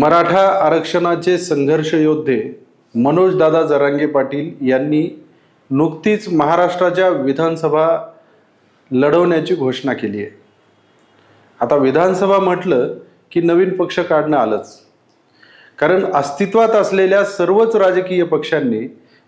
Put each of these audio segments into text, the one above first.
मराठा आरक्षणाचे संघर्ष योद्धे मनोजदादा जरांगे पाटील यांनी नुकतीच महाराष्ट्राच्या विधानसभा लढवण्याची घोषणा केली आहे. आता विधानसभा म्हटलं की नवीन पक्ष काढणं आलंच. कारण अस्तित्वात असलेल्या सर्वच राजकीय पक्षांनी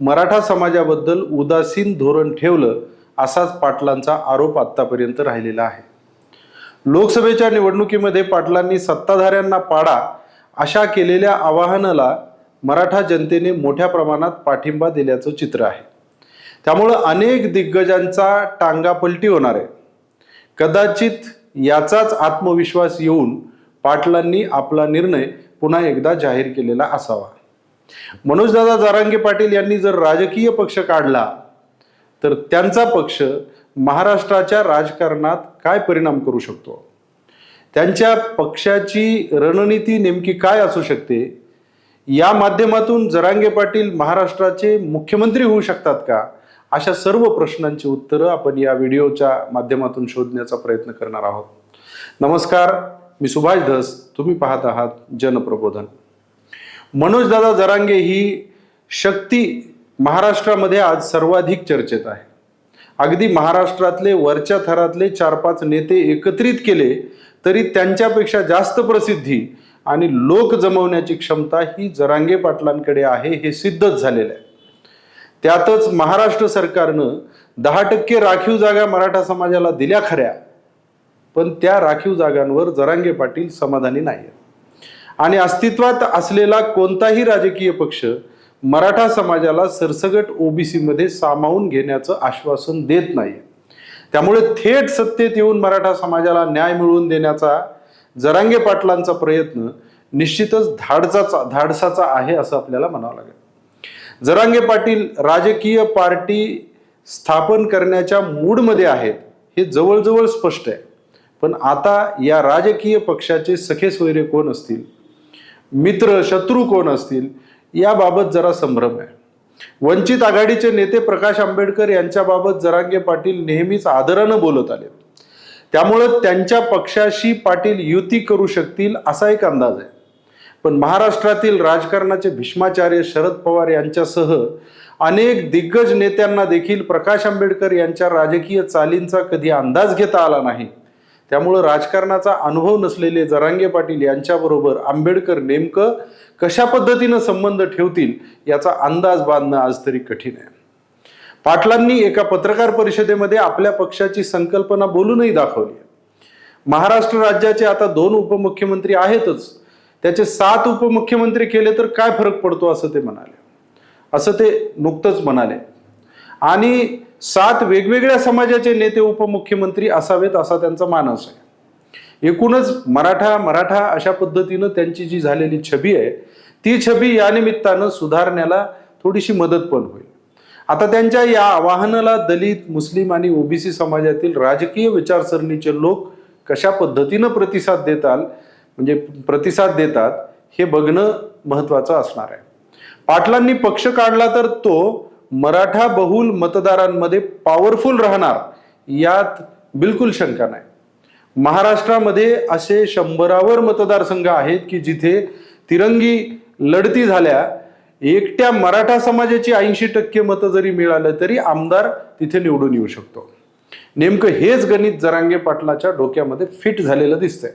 मराठा समाजाबद्दल उदासीन धोरण ठेवलं असाच पाटलांचा आरोप आत्तापर्यंत राहिलेला आहे. लोकसभेच्या निवडणुकीमध्ये पाटलांनी सत्ताधाऱ्यांना पाडा अशा केलेल्या आवाहनाला मराठा जनतेने मोठ्या प्रमाणात पाठिंबा दिल्याचं चित्र आहे. त्यामुळं अनेक दिग्गजांचा टांगा पलटी होणार आहे. कदाचित याचाच आत्मविश्वास येऊन पाटलांनी आपला निर्णय पुन्हा एकदा जाहीर केलेला असावा. मनोजदादा जारांगे पाटील यांनी जर राजकीय पक्ष काढला तर त्यांचा पक्ष महाराष्ट्राच्या राजकारणात काय परिणाम करू शकतो? त्यांच्या पक्षाची रणनीती नेमकी काय असू शकते? या माध्यमातून जरांगे पाटील महाराष्ट्राचे मुख्यमंत्री होऊ शकतात का? अशा सर्व प्रश्नांची उत्तरं आपण या व्हिडिओच्या माध्यमातून शोधण्याचा प्रयत्न करणार आहोत. नमस्कार मी सुभाष धस. तुम्ही पाहत आहात जनप्रबोधन. मनोजदादा जरांगे ही शक्ती महाराष्ट्रामध्ये आज सर्वाधिक चर्चेत आहे. अगदी महाराष्ट्रातले वरच्या थरातले चार पाच नेते एकत्रित केले तरी त्यांच्यापेक्षा जास्त प्रसिद्धी आणि लोक जमवण्याची क्षमता ही जरांगे पाटलांकडे आहे हे सिद्धच झालेलं आहे. त्यातच महाराष्ट्र सरकारनं दहा टक्के राखीव जागा मराठा समाजाला दिल्या खऱ्या पण त्या राखीव जागांवर जरांगे पाटील समाधानी नाही आणि अस्तित्वात असलेला कोणताही राजकीय पक्ष मराठा समाजाला सरसगट ओबीसीमध्ये सामावून घेण्याचं आश्वासन देत नाही त्यामुळे थेट सत्तेत येऊन मराठा समाजाला न्याय मिळवून देण्याचा जरांगे पाटलांचा प्रयत्न निश्चितच धाडसाचा धाडसाचा आहे असं आपल्याला म्हणावं लागेल. जरांगे पाटील राजकीय पार्टी स्थापन करण्याच्या मूडमध्ये आहेत हे जवळजवळ स्पष्ट आहे. पण आता या राजकीय पक्षाचे सखे सोयरे कोण असतील? मित्र शत्रू कोण असतील? याबाबत जरा संभ्रम आहे. वंचित आघाडीचे नेते प्रकाश आंबेडकर यांच्याबाबत जरांगे पाटील नेहमीच आदरानं बोलत आले त्यामुळं त्यांच्या पक्षाशी पाटील युती करू शकतील असा एक अंदाज आहे. पण महाराष्ट्रातील राजकारणाचे भीष्माचार्य शरद पवार यांच्यासह अनेक दिग्गज नेत्यांना देखील प्रकाश आंबेडकर यांच्या राजकीय चालींचा कधी अंदाज घेता आला नाही. त्यामुळं राजकारणाचा अनुभव नसलेले जरांगे पाटील यांच्याबरोबर आंबेडकर नेमकं कशा पद्धतीनं संबंध ठेवतील याचा अंदाज बांधणं आज तरी कठीण आहे. पाटलांनी एका पत्रकार परिषदेमध्ये आपल्या पक्षाची संकल्पना बोलूनही दाखवली महाराष्ट्र राज्याचे आता दोन उपमुख्यमंत्री आहेतच. त्याचे सात उपमुख्यमंत्री केले तर काय फरक पडतो असं ते म्हणाले. असं ते नुकतंच म्हणाले. आणि सात वेगवेगळ्या समाजाचे नेते उपमुख्यमंत्री असावेत असा त्यांचा मानस आहे. एकूणच मराठा मराठा अशा पद्धतीनं त्यांची जी झालेली छबी आहे ती छबी या निमित्तानं सुधारण्याला थोडीशी मदत पण होईल. आता त्यांच्या या आवाहनाला दलित मुस्लिम आणि ओबीसी समाजातील राजकीय विचारसरणीचे लोक कशा पद्धतीनं प्रतिसाद देताल म्हणजे प्रतिसाद देतात हे बघणं महत्वाचं असणार आहे. पाटलांनी पक्ष काढला तर तो मराठा बहुल मतदारांमध्ये पॉवरफुल राहणार यात बिलकुल शंका नाही. महाराष्ट्रामध्ये असे शंभरावर मतदारसंघ आहेत की जिथे तिरंगी लढती झाल्या एकट्या मराठा समाजाची ऐंशी टक्के मतं जरी मिळालं तरी आमदार तिथे निवडून येऊ शकतो. नेमकं हेच गणित जरांगे पाटलाच्या डोक्यामध्ये फिट झालेलं दिसतंय.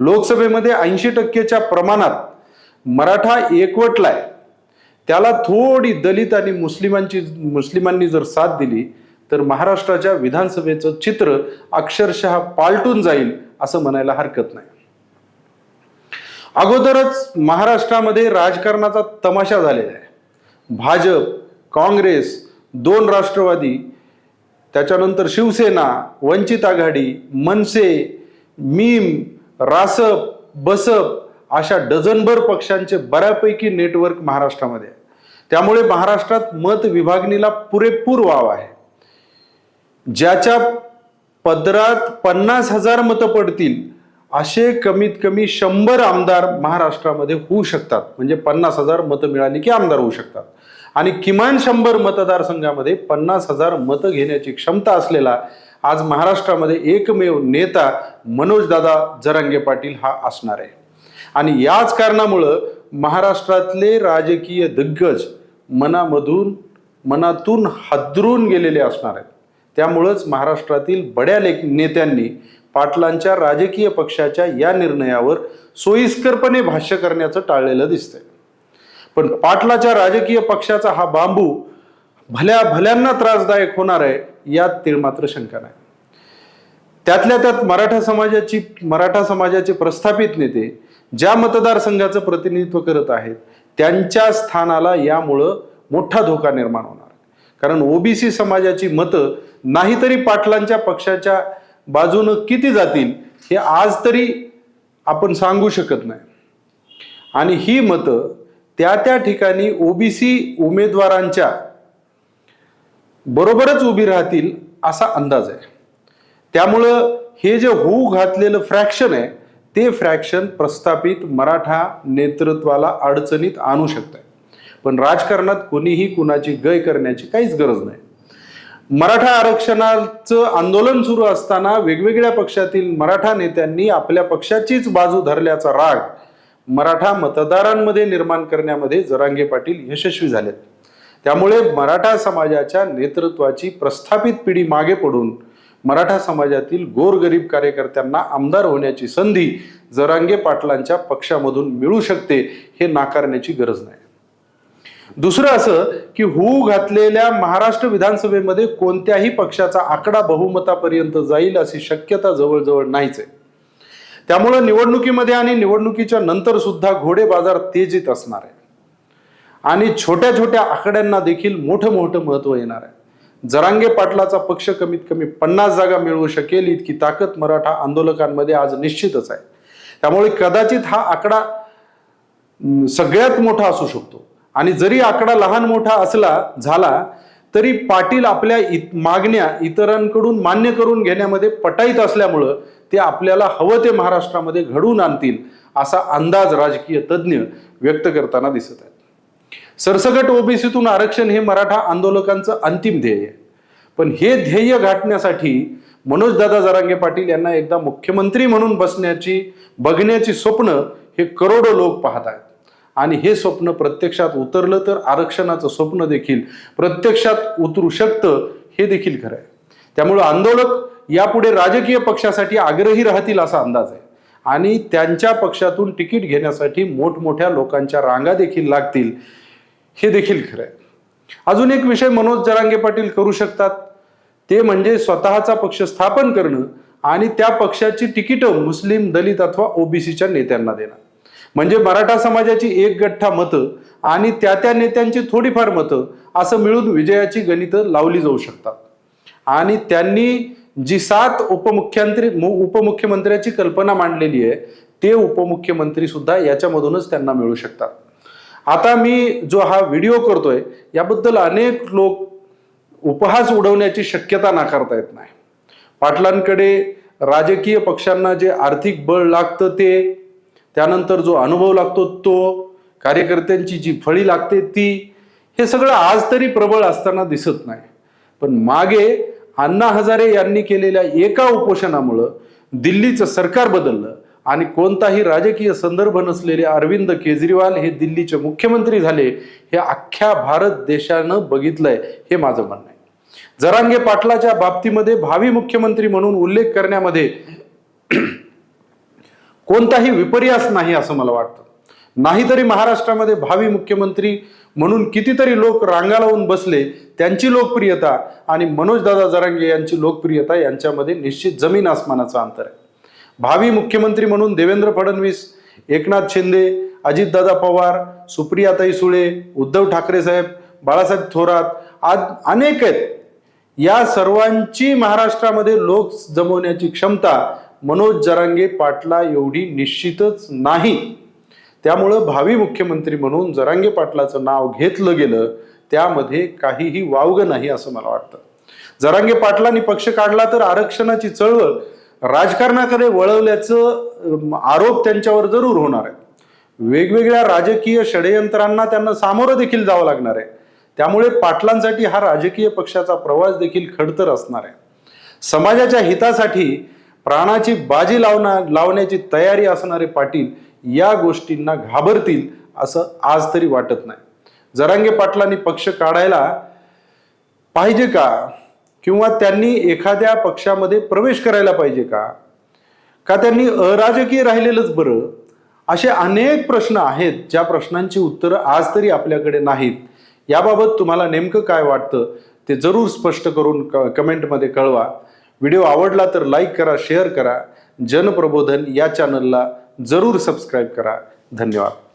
लोकसभेमध्ये ऐंशी टक्केच्या प्रमाणात मराठा एकवटलाय. त्याला थोडी दलित आणि मुस्लिमांची मुस्लिमांनी जर साथ दिली तर महाराष्ट्राच्या विधानसभेचं चित्र अक्षरशः पालटून जाईल असं म्हणायला हरकत नाही. अगोदरच महाराष्ट्रामध्ये राजकारणाचा तमाशा झालेला आहे. भाजप काँग्रेस दोन राष्ट्रवादी त्याच्यानंतर शिवसेना वंचित आघाडी मनसे मीम रासप बसप अशा डझनभर पक्षांचे बऱ्यापैकी नेटवर्क महाराष्ट्रामध्ये आहे. त्यामुळे महाराष्ट्रात मत विभागणीला पुरेपूर वाव आहे. ज्याच्या पदरात पन्नास हजार मतं पडतील असे कमीत कमी शंभर आमदार महाराष्ट्रामध्ये होऊ शकतात. म्हणजे पन्नास हजार मतं मिळाली की आमदार होऊ शकतात. आणि किमान शंभर मतदारसंघामध्ये पन्नास हजार मतं घेण्याची क्षमता असलेला आज महाराष्ट्रामध्ये एकमेव नेता मनोजदादा जरांगे पाटील हा असणार आहे. आणि याच कारणामुळं महाराष्ट्रातले राजकीय दिग्गज मनामधून मनातून हादरून गेलेले असणार आहेत. त्यामुळंच महाराष्ट्रातील बड्या ले नेत्यांनी पाटलांच्या राजकीय पक्षाच्या या निर्णयावर सोयीस्करपणे भाष्य करण्याचं टाळलेलं दिसतंय. पण पाटलाच्या राजकीय पक्षाचा हा बांबू भल्या भल्यांना त्रासदायक होणार आहे यात तीळ मात्र शंका नाही. त्यातल्या त्यात मराठा समाजाची मराठा समाजाचे प्रस्थापित नेते ज्या मतदारसंघाचं प्रतिनिधित्व करत आहेत त्यांच्या स्थानाला यामुळं मोठा धोका निर्माण होणार. कारण ओबीसी समाजाची मतं नाहीतरी पाटलांच्या पक्षाच्या बाजूनं किती जातील हे आज तरी आपण सांगू शकत नाही. आणि ही मतं त्या त्या ठिकाणी ओबीसी उमेदवारांच्या बरोबरच उभी राहतील असा अंदाज आहे. त्यामुळं हे जे होऊ घातलेलं फ्रॅक्शन आहे ते फ्रॅक्शन प्रस्थापित मराठा नेतृत्वाला अडचणीत आणू शकत आहे पण राजकारणात कोणीही कुणाची गय करण्याची काहीच गरज नाही. मराठा आरक्षणाचं आंदोलन सुरू असताना वेगवेगळ्या पक्षातील मराठा नेत्यांनी आपल्या पक्षाचीच बाजू धरल्याचा राग मराठा मतदारांमध्ये निर्माण करण्यामध्ये जरांगे पाटील यशस्वी झालेत. त्यामुळे मराठा समाजाच्या नेतृत्वाची प्रस्थापित पिढी मागे पडून मराठा समाजातील गोरगरीब कार्यकर्त्यांना आमदार होण्याची संधी जरांगे पाटलांच्या पक्षामधून मिळू शकते हे नाकारण्याची गरज नाही. दुसरं असं की होऊ घातलेल्या महाराष्ट्र विधानसभेमध्ये कोणत्याही पक्षाचा आकडा बहुमतापर्यंत जाईल अशी शक्यता जवळजवळ नाहीच आहे. त्यामुळं निवडणुकीमध्ये आणि निवडणुकीच्या नंतर सुद्धा घोडे बाजार तेजीत असणार आहे. आणि छोट्या छोट्या आकड्यांना देखील मोठं मोठं महत्त्व येणार आहे. जरांगे पाटलाचा पक्ष कमीत कमी पन्नास जागा मिळवू शकेल इतकी ताकद मराठा आंदोलकांमध्ये आज निश्चितच आहे. त्यामुळे कदाचित हा आकडा सगळ्यात मोठा असू शकतो. आणि जरी आकडा लहान मोठा असला झाला तरी पाटील आपल्या इत मागण्या इतरांकडून मान्य करून घेण्यामध्ये पटाईत असल्यामुळं ते आपल्याला हवं ते महाराष्ट्रामध्ये घडवून आणतील असा अंदाज राजकीय तज्ज्ञ व्यक्त करताना दिसत आहे सरसकट ओबीसीतून आरक्षण हे मराठा आंदोलकांचं अंतिम ध्येय आहे. पण हे ध्येय गाठण्यासाठी मनोजदादा जरांगे पाटील यांना एकदा मुख्यमंत्री म्हणून बसण्याची बघण्याची स्वप्न हे करोडो लोक पाहत आहेत. आणि हे स्वप्न प्रत्यक्षात उतरलं तर आरक्षणाचं स्वप्न देखील प्रत्यक्षात उतरू शकतं हे देखील खरं आहे. त्यामुळं आंदोलक यापुढे राजकीय पक्षासाठी आग्रही राहतील असा अंदाज आहे. आणि त्यांच्या पक्षातून तिकीट घेण्यासाठी मोठमोठ्या लोकांच्या रांगा देखील लागतील हे देखील खरं आहे अजून एक विषय मनोज जरांगे पाटील करू शकतात. ते म्हणजे स्वतःचा पक्ष स्थापन करणं आणि त्या पक्षाची तिकीटं मुस्लिम दलित अथवा ओबीसीच्या नेत्यांना देणं. म्हणजे मराठा समाजाची एक गठ्ठा मतं आणि त्या त्या नेत्यांची थोडीफार मतं असं मिळून विजयाची गणितं लावली जाऊ शकतात. आणि त्यांनी जी सात उपमुख्यमंत्री मु- उपमुख्यमंत्र्याची कल्पना मांडलेली आहे ते उपमुख्यमंत्री सुद्धा याच्यामधूनच त्यांना मिळू शकतात. आता मी जो हा व्हिडिओ करतोय याबद्दल अनेक लोक उपहास उडवण्याची शक्यता नाकारता येत नाही. पाटलांकडे राजकीय पक्षांना जे आर्थिक बळ लागतं ते त्यानंतर जो अनुभव लागतो तो कार्यकर्त्यांची जी फळी लागते ती हे सगळं आज तरी प्रबळ असताना दिसत नाही. पण मागे अण्णा हजारे यांनी केलेल्या एका उपोषणामुळं दिल्लीचं सरकार बदललं आणि कोणताही राजकीय संदर्भ नसलेले अरविंद केजरीवाल हे दिल्लीचे मुख्यमंत्री झाले हे अख्ख्या भारत देशानं बघितलंय हे माझं म्हणणं आहे. जरांगे पाटलाच्या बाबतीमध्ये भावी मुख्यमंत्री म्हणून उल्लेख करण्यामध्ये कोणताही विपर्यास नाही असं मला वाटतं. नाहीतरी महाराष्ट्रामध्ये भावी मुख्यमंत्री म्हणून कितीतरी लोक रांगा लावून बसले त्यांची लोकप्रियता आणि मनोजदादा जरांगे यांची लोकप्रियता यांच्यामध्ये निश्चित जमीन आसमानाचं अंतर आहे. भावी मुख्यमंत्री म्हणून देवेंद्र फडणवीस एकनाथ शिंदे अजितदादा पवार सुप्रियाताई सुळे उद्धव ठाकरे साहेब बाळासाहेब थोरात आज अनेक आहेत. या सर्वांची महाराष्ट्रामध्ये लोक जमवण्याची क्षमता मनोज जरांगे पाटला एवढी निश्चितच नाही. त्यामुळं भावी मुख्यमंत्री म्हणून जरांगे पाटलाचं नाव घेतलं गेलं त्यामध्ये काहीही वावगं नाही असं मला वाटतं. जरांगे पाटलांनी पक्ष काढला तर आरक्षणाची चळवळ राजकारणाकडे वळवल्याचं आरोप त्यांच्यावर जरूर होणार आहे. वेगवेगळ्या राजकीय षडयंत्रांना त्यांना सामोरं देखील जावं लागणार आहे. त्यामुळे पाटलांसाठी हा राजकीय पक्षाचा प्रवास देखील खडतर असणार आहे. समाजाच्या हितासाठी प्राणाची बाजी लावणार लावण्याची तयारी असणारे पाटील या गोष्टींना घाबरतील असं आज तरी वाटत नाही. जरांगे पाटलांनी पक्ष काढायला पाहिजे का? किंवा त्यांनी एखाद्या पक्षामध्ये प्रवेश करायला पाहिजे का? का त्यांनी अराजकीय राहिलेलंच बरं? असे अनेक प्रश्न आहेत ज्या प्रश्नांची उत्तरं आज तरी आपल्याकडे नाहीत. याबाबत तुम्हाला नेमकं काय वाटतं ते जरूर स्पष्ट करून क कमेंटमध्ये कळवा. व्हिडिओ आवडला तर लाईक करा शेअर करा. जनप्रबोधन या चॅनलला जरूर सबस्क्राईब करा. धन्यवाद.